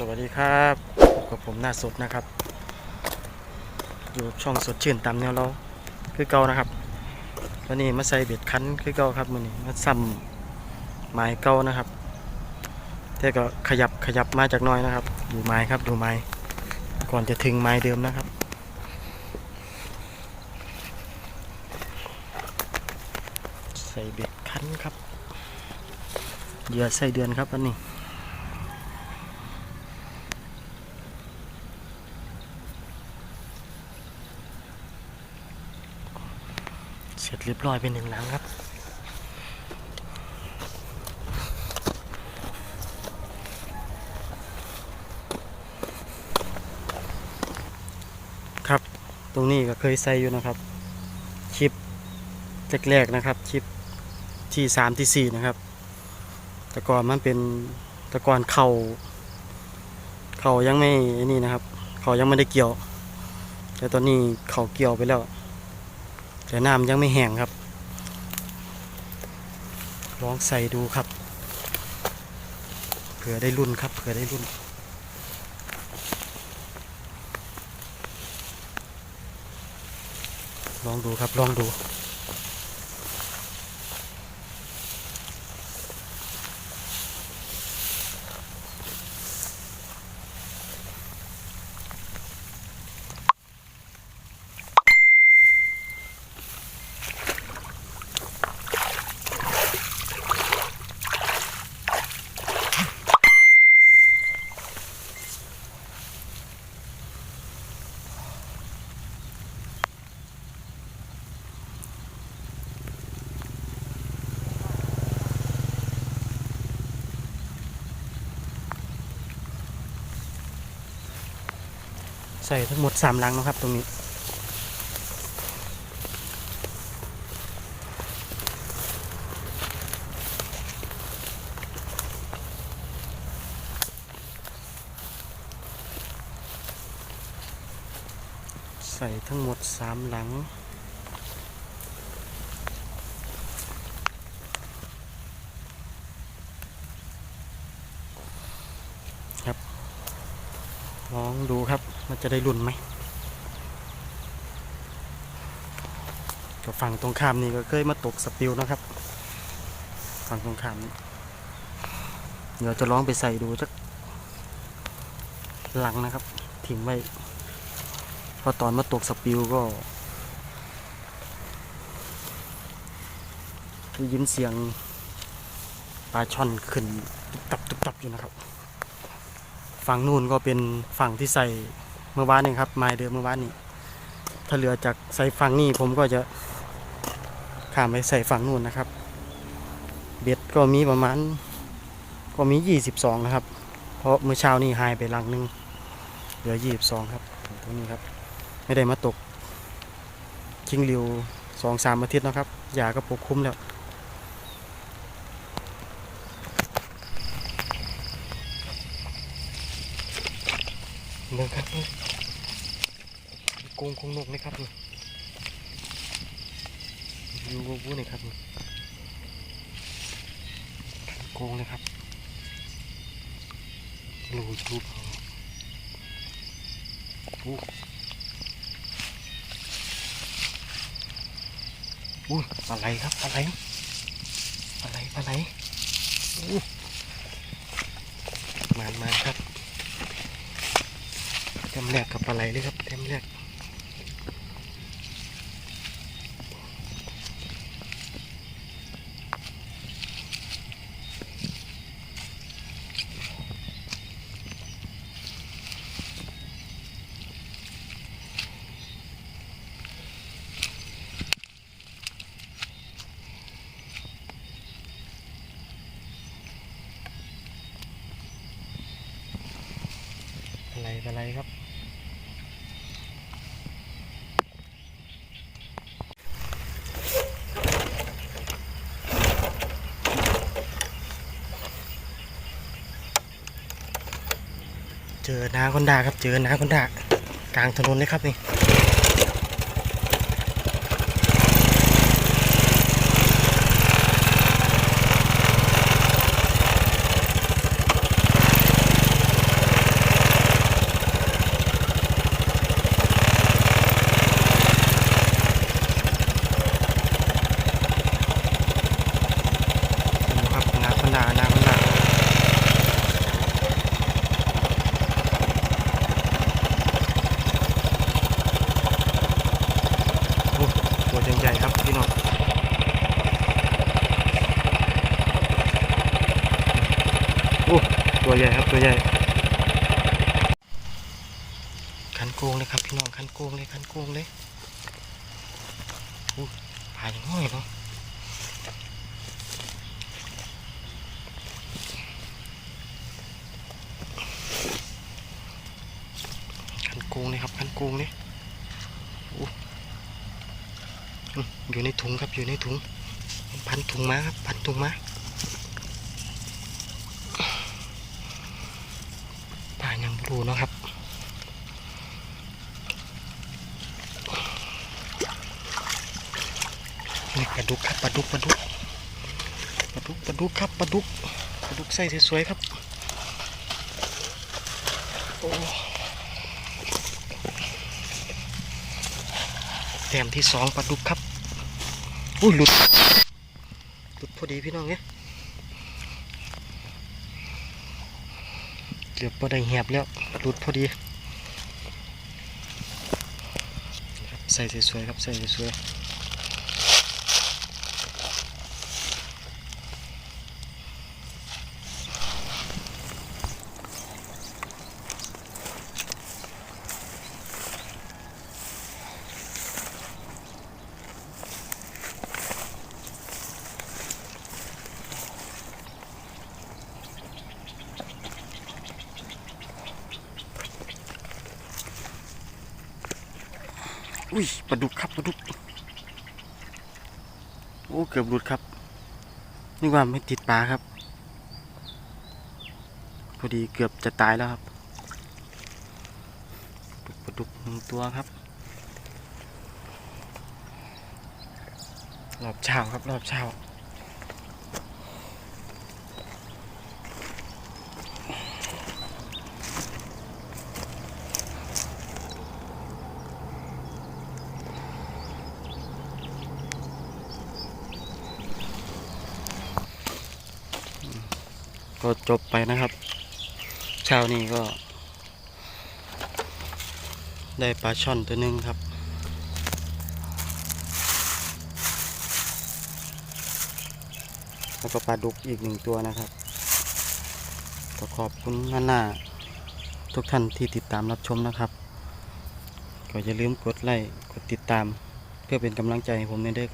สวัสดีครับพบกับผมหน้าสดนะครับ อยู่ช่องสดชื่นตามแนวเราคือเก่านะครับวันนี้มาใส่เบ็ดคั้นคือเก่าครับมือนี้มาซ้ำไม้เก่านะครับแต่ก็ขยับขยับมาจากน้อยนะครับ ดูไม้ครับดูไม้ก่อนจะถึงไม้เดิมนะครับใส่เบ็ดคั้นครับเหยื่อใส่เดือนครับอันนี้ เรียบร้อยเป็นหนึ่งหลังครับ ครับตรงนี้ก็เคยใส่อยู่นะครับคลิปแรกๆนะครับคลิปที่สามที่สี่นะครับแต่ก่อนมันเป็นแต่ก่อนเข่าเข่ายังไม่นี่นะครับ เขายังไม่ได้เกี่ยว แต่ตอนนี้เขาเกี่ยวไปแล้ว แต่น้ำยังไม่แห้งครับ ลองใส่ดูครับเผื่อได้รุ่นครับเผื่อได้รุ่นลองดูครับ ลองดู ใส่ทั้งหมดสามลังนะครับ ตรงนี้ ใส่ทั้งหมดสามหลังลองดูครับ มันจะได้รุ่นไหมกับฝั่งตรงข้ามนี่ก็เคยมาตกสปิลนะครับ ฝั่งตรงข้ามนี่เดี๋ยวจะลองไปใส่ดูสักหลังนะครับทิ้งไว้เพอตอนมาตกสปิลก็ได้ยินเสียงปลาช่อนขึ้น ตุบตับตุบตับอยู่นะครับ ฝั่งนู่นก็เป็นฝั่งที่ใส่ เมื่อวานนี้ครับไม้เดิมเมื่อวานนี้ถ้าเหลือจากใส่ฝั่งนี้ผมก็จะข้ามไปใส่ฝั่งนู่นนะครับ เบ็ดก็มีประมาณก็มี 22 นะครับ เพราะเมื่อเช้านี้หายไปลังนึง เหลือ 22 ครับตรงนี้ครับ ไม่ได้มาตกคิงริวสองสามอาทิตย์แล้วครับยาก็ปกคลุมแล้ว เบิ่งครับกงคงนกเลยครับนี่อยู่วูวูนี่ครับนี่กงเลยครับรูรูอู้อู้ปลาไหลครับปลาไหลปลาไหลปลาไหลอู้มานมาครับ เต็มแรกกับปลาไหลเลยครับเต็มแรกปลาไหลปลาไหลครับ เจอนาคอนดาครับ เจอนาคอนดากลางถนนเลยครับนี่ โอ้ ตัวใหญ่ครับตัวใหญ่คันโกงเลยครับพี่น้องคันโกงเลยคันโกงเลยอู้ปลาอย่างน้อยเนาะคันโกงเลยครับคันโกงเลยอู้อืมอยู่ในถุงครับอยู่ในถุงพันถุงมาครับพันถุงมา ป่ายังบรูนะครับ นี่ปลาดุกครับปลาดุกปลาดุกปลาดุกปลาดุกครับปลาดุกปลาดุกใส่สวยๆครับโอ้แต้มที่สองปลาดุกครับอุ้ยหลุดหลุดพอดีพี่น้องเนี่ย เกือบพอได้แหบแล้วหลุดพอดีใส่สวยๆครับใส่สวยๆ อุ้ยปลาดุกครับปลาดุก โอ้เกือบหลุดครับนึกว่าไม่ติดปลาครับ พอดีเกือบจะตายแล้วครับปลาดุกหนึ่งตัวครับ รอบเช้าครับรอบเช้า ก็จบไปนะครับ เช้านี้ก็ ได้ปลาช่อนตัวหนึ่งครับ แล้วก็ปลาดุกอีกหนึ่งตัวนะครับก็ขอบคุณหน้าๆทุกท่านที่ติดตามรับชมนะครับ ก็อย่าลืมกดไลค์กดติดตาม เพื่อเป็นกำลังใจให้ผมในเด้อ